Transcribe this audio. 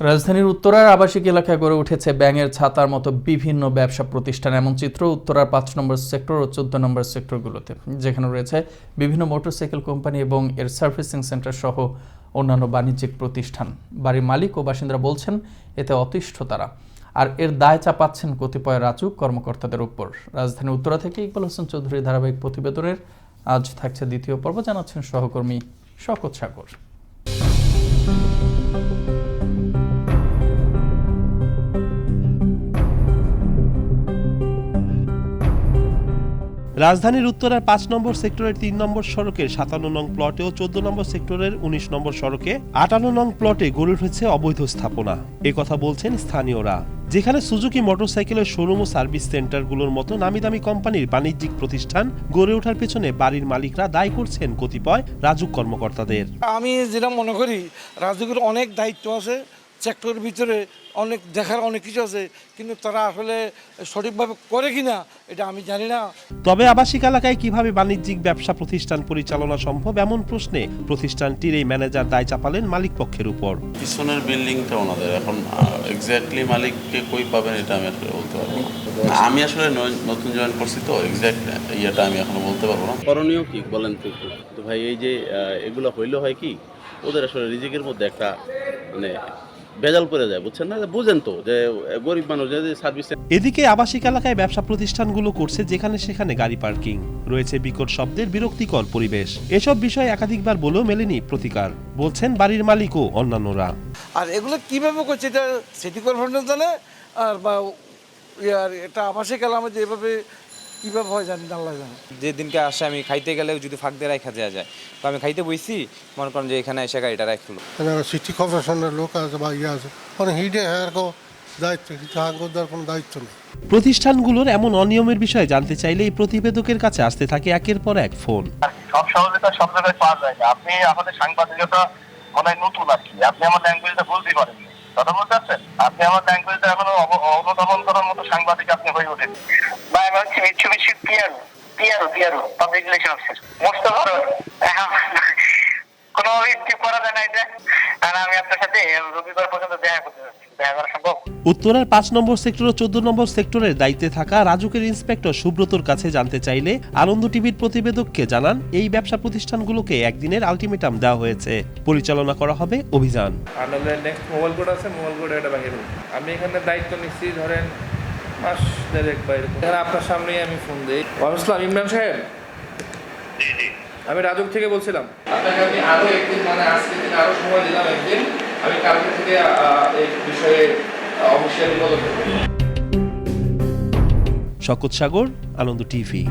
রাজধানীর উত্তরার আবাসিক এলাকায় গড়ে উঠেছে ব্যাঙের ছাতার মতো বিভিন্ন ব্যবসা প্রতিষ্ঠান। এমন চিত্র উত্তরার পাঁচ নম্বর সেক্টর ও চোদ্দ নম্বর সেক্টরগুলোতে, যেখানে রয়েছে বিভিন্ন মোটরসাইকেল কোম্পানি এবং এর সার্ভিসিং সেন্টার সহ অন্যান্য বাণিজ্যিক প্রতিষ্ঠান। বাড়ির মালিক ও বাসিন্দারা বলছেন, এতে অতিষ্ঠ তারা। আর এর দায় চাপাচ্ছেন কতিপয় রাজুক কর্মকর্তাদের উপর। রাজধানী উত্তরা থেকে ইকবাল হোসেন চৌধুরী ধারাবাহিক প্রতিবেদনের আজ থাকছে দ্বিতীয় পর্ব। জানাচ্ছেন সহকর্মী শকত সাগর। রাজধানীর উত্তরার পাঁচ নম্বর সেক্টরের তিন নম্বর সড়কের সাতান্ন নং প্লটে ও চোদ্দ নম্বর সেক্টরের উনিশ নম্বর সড়কে আটান্ন নং প্লটে গড়ে উঠেছে অবৈধ স্থাপনা। এ কথা বলছেন স্থানীয়রা। যেখানে সুজুকি মোটরসাইকেলের শোরুম ও সার্ভিস সেন্টারগুলোর মতো নামি দামি কোম্পানির বাণিজ্যিক প্রতিষ্ঠান গড়ে ওঠার পেছনে বাড়ির মালিকরা দায়ী করছেন কতিপয় রাজুক কর্মকর্তাদের। আমি যেটা মনে করি, রাজুকের অনেক দায়িত্ব আছে। সেক্টরের ভিতরে অনেক দেখার অনেক কিছু আছে কিন্তু তারা আসলে সঠিকভাবে করে কিনা এটা আমি জানি না। তবে আবাসিক এলাকায় কীভাবে বাণিজ্যিক ব্যবসা প্রতিষ্ঠান পরিচালনা সম্ভব এমন প্রশ্নে প্রতিষ্ঠানটির এই ম্যানেজার দায় চাপালেন মালিক পক্ষের উপর। পিছনের বিল্ডিংটা ওনাদের এখন এক্স্যাক্টলি মালিককে কই পাবেন এটা আমি আসলে বলতে পারব না। না, আমি আসলে ন- নতুন জয়েন করছি তো এক্স্যাক্ট ইয়েটা আমি এখনও বলতে পারব না। করণীয় কি বলেন তো তো ভাই এই যে এগুলো হইলে হয় কি ওদের আসলে রিজিকের মধ্যে একটা মানে ভেজাল পড়ে যায় বুঝছেন না? বুঝেন তো যে গরিব মানুষ যে সার্ভিস এদিকে আবাসিক এলাকায় ব্যবসা প্রতিষ্ঠানগুলো করছে যেখানে সেখানে গাড়ি পার্কিং। রয়েছে বিকট শব্দের বিরক্তিকর পরিবেশ। এসব বিষয়ে একাধিকবার বলেও মেলেনি প্রতিকার। বলছেন বাড়ির মালিক ও অন্যান্যরা। আর এগুলো কীভাবে করছে? এটা সিটি কর্পোরেশন জানে? আর বা ইয়ার এটা আবাসিক এলামে যে এভাবে কীভাবে হয় জানি আল্লাহ জানে। যে দিনকে আসে আমি খাইতে গেলেও যদি ফাঁক দিয়ে রাখা দেওয়া যায়। তো আমি খাইতে বইছি মনে করেন যে এখানে এসে গাড়িটা রাখল সিটি কর্পোরেশনের লোক আছে বা ইয়ে আছে। মানে হিডে হ্যাঁ দায়িত্ব কিন্তু কোনো দায়িত্ব নেই। প্রতিষ্ঠানগুলোর এমন অনিয়মের বিষয়ে জানতে চাইলে এই প্রতিবেদকের কাছে আসতে থাকে একের পর এক ফোন। সব সহযোগিতা সব জায়গায় পাওয়া যায় না। আপনি আমাদের সাংবাদিকতা মনে হয় নতুন আর কি। আপনি আমার ল্যাঙ্গুয়েজটা বুঝতে পারেননি। কথা বলতে পারছেন? আপনি আমার এখনও অব- অনুধাবন করার মতো সাংবাদিক আপনি হয়ে ওঠেন বা আমি হচ্ছে Mitsubishi PRO PRO PRO public relation officer কোনো ভিত্তি করা যায় না এটা আর আমি আপনার সাথে রবিবার পর্যন্ত দেখা করতে যাচ্ছি। দেখা করা সম্ভব? উত্তরার পাঁচ নম্বর সেক্টর ও চোদ্দ নম্বর সেক্টরের দায়িত্বে থাকা রাজুকের ইন্সপেক্টর সুব্রতর কাছে জানতে চাইলে আনন্দ টিভির প্রতিবেদককে জানান এই ব্যবসা প্রতিষ্ঠানগুলোকে একদিনের আলটিমেটাম দেওয়া হয়েছে। পরিচালনা করা হবে অভিযান। আনন্দের নেক্সট মোবাইল কোড আছে মোবাইল কোড এটা বাহির আমি এখানে দায়িত্ব নিচ্ছি ধরেন মাস দেড়েক বা এরকম এখানে আপনার সামনেই আমি ফোন দিই। আসসালাম ইমরান সাহেব? আমি রাজক থেকে বলছিলাম। আপনাকে আমি আরও একদিন মানে আজকে থেকে আরও সময় দিলাম একদিন। আমি কালকে থেকে এই বিষয়ে অবশ্যই পদক্ষেপ নেব। শকত সাগর আনন্দ টিভি।